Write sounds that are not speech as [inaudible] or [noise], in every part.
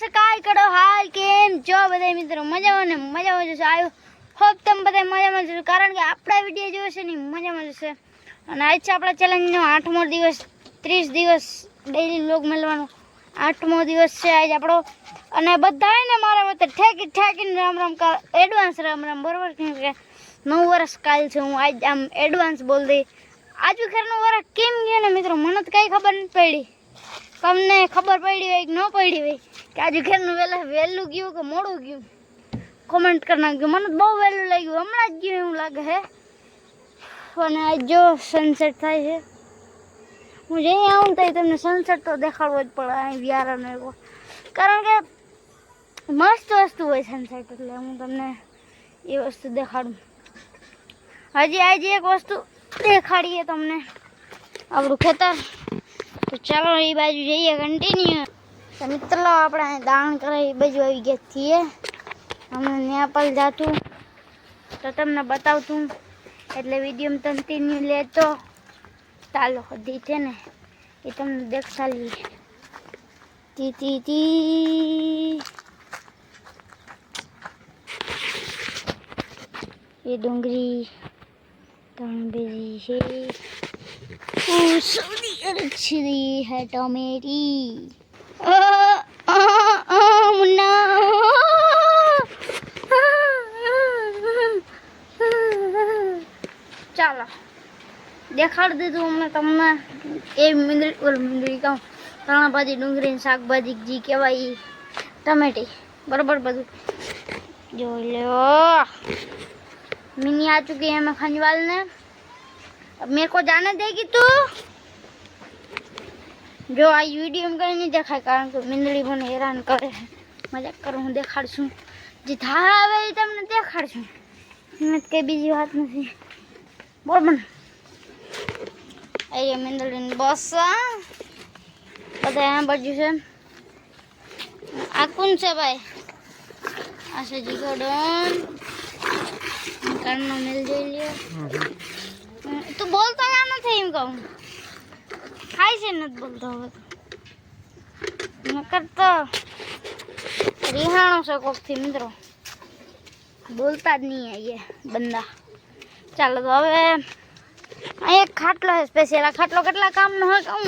કાય કરો હાલ કેમ જો બધા મિત્રો મજામાં ને મજામાં જશે આવ્યો હોપ તમે બધા મજામાં જશો કારણ કે આપણા વીડિયો જોયો ને મજામાં જશે અને આજ છે આપણા ચેલેન્જનો આઠમો દિવસ, ત્રીસ દિવસ ડેઈલી લોગ મળવાનો. આઠમો દિવસ છે આજ આપણો. અને બધાને મારા મતે ઠેકી ઠેકીને રામ રામ કા એડવાન્સ રામ રામ, બરોબર? કે નવ વર્ષ કાલ છે, હું આજ આમ એડવાન્સ બોલ દઈ. આજુ ખેરનું વરસ કેમ ગયો ને મિત્રો? મને તો કાંઈ ખબર નથી પડી. તમને ખબર પડી હોય કે ન પડી હોય, કે આજુ ખેરનું વહેલા વહેલું ગયું કે મોડું ગયું? કોમેન્ટ કરી નાખજો મને તો બહુ વહેલું લાગ્યું, હમણાં જ ગયું એવું લાગે છે અને આજ જો સનસેટ થાય છે. હું જે અહીં આવું ને તો તમને સનસેટ તો દેખાડવો જ પડે, અહીં વ્યારાનો એવો. કારણ કે મસ્ત વસ્તુ હોય સનસેટ એટલે, હું તમને એ વસ્તુ દેખાડું. હજી આજે એક વસ્તુ દેખાડીએ તમને. આપણું ખેતર. તો ચાલો એ બાજુ જઈએ કન્ટિન્યુ તો મિત્રો, આપણે અહીં દાણ કરે એ બાજુ આવી ગયા છીએ. અમે નેપાલ જાતું. તો તમને બતાવતું એટલે વીડિયો કન્ટિન્યુ લેતો. ચાલો, હજી છે ને, એ તમને દેખાડી તી તી તી એ ડુંગળી તણબેરી છે. સૌથી અરછરી है टमेटी मुन्ना ચાલો દેખાડી દીધું અમને તમને એ મીંદડી ઓલ મીંદડી કહું ધાણા ભાજી ડુંગળી ને શાકભાજી જી કહેવાય ઈ ટમેટી બરોબર બધું જોઈ લો मिनी आ चुकी है मैं खंजवाल ने अब मेरे को जाने देगी तू જો આ વીડિયો માં કઈ નહીં દેખાય કારણ કે મીંદડી મને હેરાન કરે. મજાક કરું હું દેખાડશું. જે આવે એ તમને દેખાડશું. હિંમત કઈ બીજી વાત નથી. બરોબર અહીંયા મીંદડીની બસ બધા આ બાજુ છે આ કોણ છે ભાઈ? આ છે જીગોડન. કાનનો મેલ જઈ લ્યો. તું બોલતો ના નથી એમ કહું. ખાય છે નથી બોલતો હવે નકર તો રિહાણો છે કોકથી મિત્રો બોલતા જ નહીં આઈએ બંદા ચાલો તો હવે અહીં એક ખાટલો છે સ્પેશિયલ આ ખાટલો કેટલા કામનો હોય કહું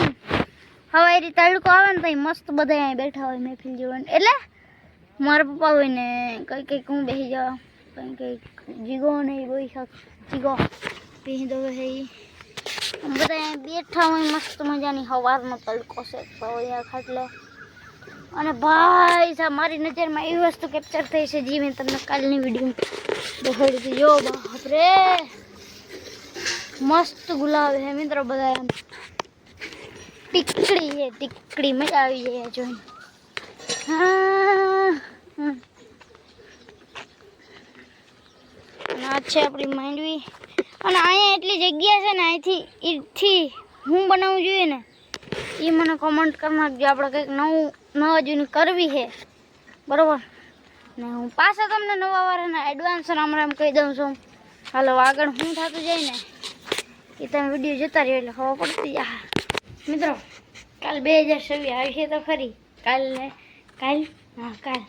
હવે એ રીતે તડકો આવે ને તો અહીં મસ્ત બધા અહીં બેઠા હોય મહેફિલ જોવાનું એટલે મારા પપ્પા હોય ને કઈ કંઈક હું બેસી જાઉં કંઈ કંઈક જીગો ને એ બોઈ શાક જીગો પી દો હે ઈ. આમ બધા બેઠા હોય, મસ્ત મજાની હવારનો તડકો છે આ ખાટલે. અને ભાઈ સાહેબ, મારી નજરમાં એવી વસ્તુ કેપ્ચર થઈ છે, જે મેં તમને કાલની વીડિયો જો બાપરે! મસ્ત ગુલાબ હે મિત્રો બધા એમ ટીકડી છે, ટીકડી, મજા આવી જાય જોઈને. આ છે આપણી માંડવી. અને અહીંયા એટલી જગ્યા છે ને, અહીંથી એથી હું બનાવવું જોઈએ ને એ મને કોમેન્ટ કરી નાખજો. આપણે કંઈક નવું, નવા જૂની કરવી છે. બરાબર? ને હું પાછા તમને નવા વાળાના એડવાન્સ રામ એમ કહી દઉં છું. હાલો, આગળ શું થતું જાય ને, એ તમે વીડિયો જોતા રહ્યો એટલે ખબર પડતી હા. મિત્રો, કાલ બે હજાર છવ્વીસ આવી છે તો ખરી. કાલ કાલ? હા, કાલ.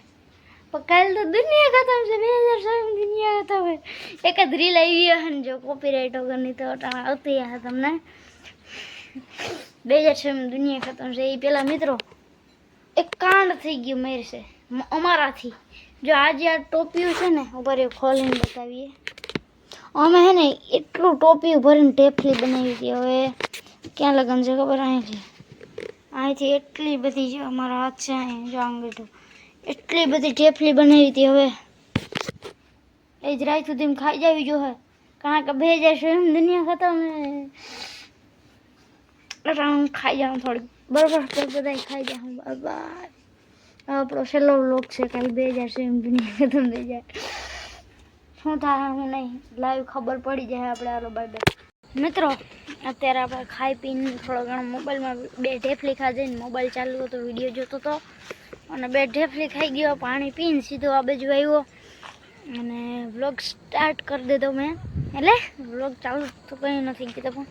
કાલ તો દુનિયા ખતમ છે, બે હજાર છવ્વીસ દુનિયા ખતમ એક જ રીલ આવી હશે ને જો કોપીરાઇટ વગરની તો આવતી હશે તમને. બે હજાર છવ્વીસ દુનિયા ખતમ છે એ પેલા મિત્રો એક કાંડ થઈ ગયું મેરશે અમારાથી. જો આજે આ ટોપિયું છે ને ઉપર એ ખોલીને બતાવીએ. અમે હે ને એટલું ટોપિયું ભરીને ટેફલી બનાવી હતી, હવે ક્યાં લગન છે ખબર અહીંથી? અહીંથી એટલી બધી જો અમારા હાથ છે, અહીં જો આંગઠો એટલી બધી ટેફલી બનાવી હતી હવે એ જ રાત સુધી ખાઈ જાવી જો હે કારણ કે બે હજાર છે દુનિયા ખતમ હે એટલે હું ખાઈ જાઉં થોડી બરોબર તો બધા ખાઈ જાઉં બાય આપણો છેલ્લો લોક છે કાલે બે હજાર છે દુનિયા ખતમ થઈ જાય શું થાય હું નહીં લાઈવ ખબર પડી જાય આપણે આલો બાય બાય મિત્રો અત્યારે આપણે ખાઈ પીને થોડો ઘણો મોબાઈલમાં બે ઢેફલી ખાધી ને મોબાઈલ ચાલુ હતો વીડિયો જોતો હતો અને બે ઢેફલી ખાઈ ગયો, પાણી પીને સીધો આ બાજુ આવ્યો. અને વ્લોગ સ્ટાર્ટ કરી દીધો મેં. એટલે વ્લોગ ચાલુ તો કંઈ નથી કીધું પણ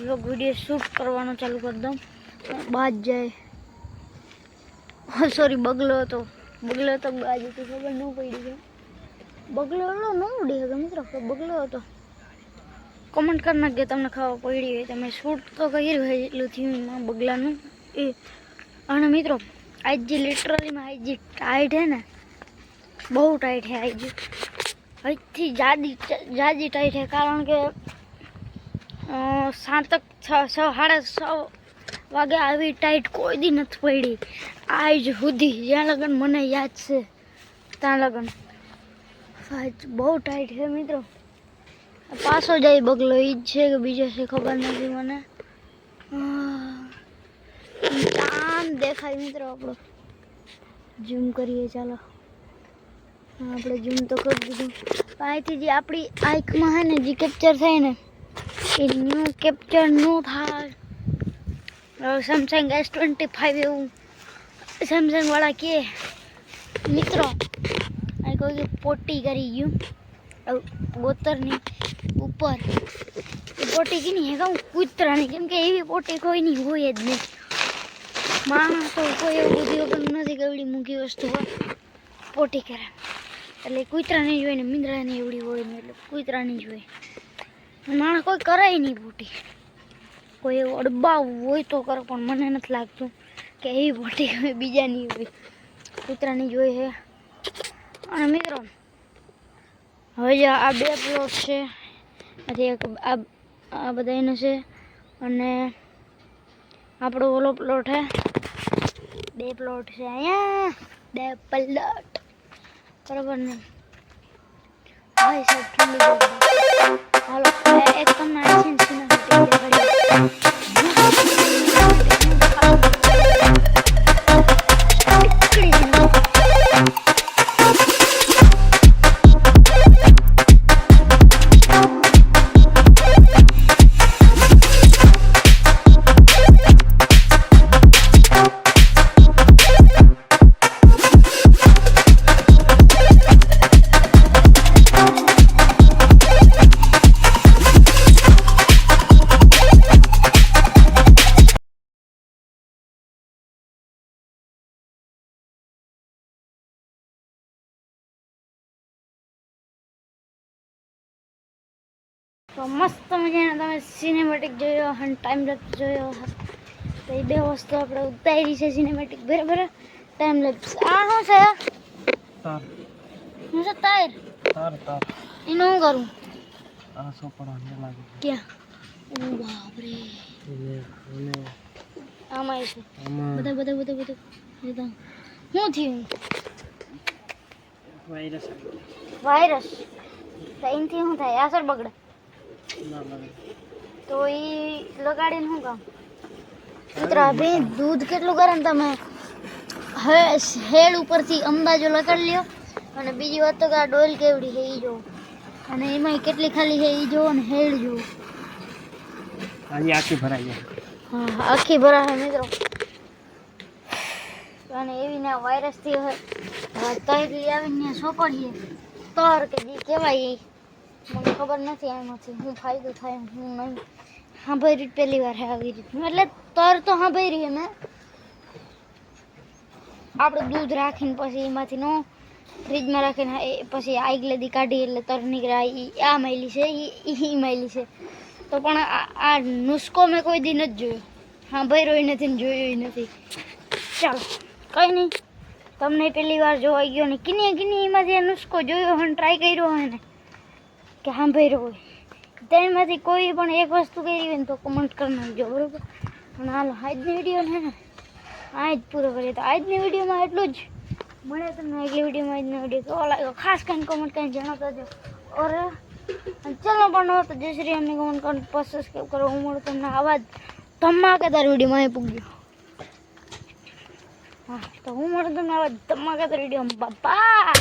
વ્લોગ વીડિયો શૂટ કરવાનો ચાલુ કરી દઉં. બાજ જાય. [laughs] સોરી બગલો હતો. બગલો હતો, બાજ તો ખબર ન પડી છે બગલો એટલો ન ઉડી શકે મિત્રો બગલો હતો. કોમેન્ટ કરી નાખજો તમને ખબર પડી હોય. તમે શૂટ તો કર્યું હોય, એટલું થયું બગલાનું. એ, અને મિત્રો આજ જે લિટરલીમાં આઈજી ટાઈટ છે ને, બહુ ટાઈટ છે આઈજી અહીંથી જાદી જાદી ટાઈટ છે કારણ કે સાતક છ સાડા છ વાગે આવી ટાઈટ કોઈ દી નથી પડી. આજ સુધી જ્યાં લગન મને યાદ છે, ત્યાં લગન. આજ બહુ ટાઈટ છે મિત્રો. પાછો જાય બગલો એ જ છે કે બીજો છે ખબર નથી મને. ચાંદ દેખાય મિત્રો આપણો ઝૂમ કરીએ ચાલો હા, આપણે ઝૂમ તો કરી દીધું અહીંથી જે આપણી આંખમાં છે ને જે કેપ્ચર થાય ને એ ન્યૂ કેપ્ચર ન થાય સેમસંગ એસ ટ્વેન્ટી ફાઈવ એવું સેમસંગ વાળા કે મિત્રો આ કોઈ કે પોટી કરી ગયું આવું બોતરની ઉપર એ પોટી કીની હે કહું કૂતરાની કેમ કે એવી પોટી કોઈની હોય જ નહીં માણસ તો કોઈ એવું બધી વગર નથી એવડી મૂકી વસ્તુ હોય. પોટી કરે. એટલે કૂતરાની જોઈએ હોય ને મીંદરાની એવડી હોય ને એટલે કૂતરાની જોઈએ માણસ કોઈ કરાય નહીં પોટી. કોઈ એવું અડબાવું હોય તો કરે, પણ મને નથી લાગતું કે એવી પોટી કોઈ બીજાની હોય. કૂતરાની જોઈએ હોય છે અને મિત્રો, હવે આ બે પ્લોટ છે આથી એક આ બધા એનો છે. અને આપણો ઓલો પ્લોટ છે બે પ્લોટ છે અહીંયા. બે પ્લોટ બરાબર ને? ભાઈ હાલો એક તમને આ તો મસ્ત મજાના તમે સિનેમેટિક જોયો અને ટાઈમ લેપ્સ જોયો. તો એ બે વસ્તુ આપણે ઉતારી છે સિનેમેટિક બરાબર? ટાઈમ લેપ્સ આ શું છે? હું છે તાર? તાર તાર. એનું હું કરું? આ સોપડા ને લાગે ક્યાં? ઓ બાપરે. આમાં એ છે. બધા બધા બધા બધા. બધા શું થયું? Virus virus. તો એનાથી શું થાય? અસર બગડે. તો એ લગાડીને શું કામ? મિત્રો બે દૂધ કેટલું કરે ને તમે હેડ ઉપરથી અંદાજો લગાડી લ્યો. અને બીજી વાત તો કે આ ડોલ કેવડી છે એ જો. અને એમાં કેટલી ખાલી છે એ જો અને હેડ જો. આખી ભરાઈ જાય. હા આખી ભરાશે મિત્રો. અને એવી ને વાયરસથી લઈ આવીને સોંપડીએ. તર કે જે કહેવાય એ મને ખબર નથી એમાંથી હું ફાયદો થાય હું નહીં. સાંભળી પહેલી વાર આવી રીત એટલે તર તો સાંભળી મેં આપણે દૂધ રાખીને પછી એમાંથી નો ફ્રીજમાં રાખીને પછી આગલેદી કાઢી એટલે તર નીકળે. આ માયલી છે એ માયલી છે. તો પણ આ નુસ્કો મેં કોઈ દી નથી જોયો. હા ભર્યો નથી ને જોયો નથી. ચાલો, કંઈ નહીં. તમને પહેલી વાર જોવાઈ ગયો ને. કિની કિની એમાંથી આ નુસ્ખો જોયો હોય ટ્રાય કર્યો હોય ને? કે હા ભાઈ હોય. તેમાંથી કોઈ પણ એક વસ્તુ કરી હોય ને તો કમેન્ટ કરી નાખજો, બરોબર? અને હાલો, આજની વીડિયો ને આ જ પૂરો કરીએ. તો આજની વિડીયોમાં એટલું જ. મળે તમને આગલી વિડીયોમાં આજનો વીડિયો કેવો લાગ્યો ખાસ કરીને કમેન્ટ કરીને જણાવતા જો ઓર ચલો પણ ન તો જય શ્રી અમને કમેન્ટ કરીને સબસ્ક્રાઈબ કરો. હું મળું તમને આવા ધમાકેદાર વિડીયોમાં અહીં પૂગ્યો. હા, તો હું મળું તમને આવા ધમાકેદાર વિડીયોમાં બાપા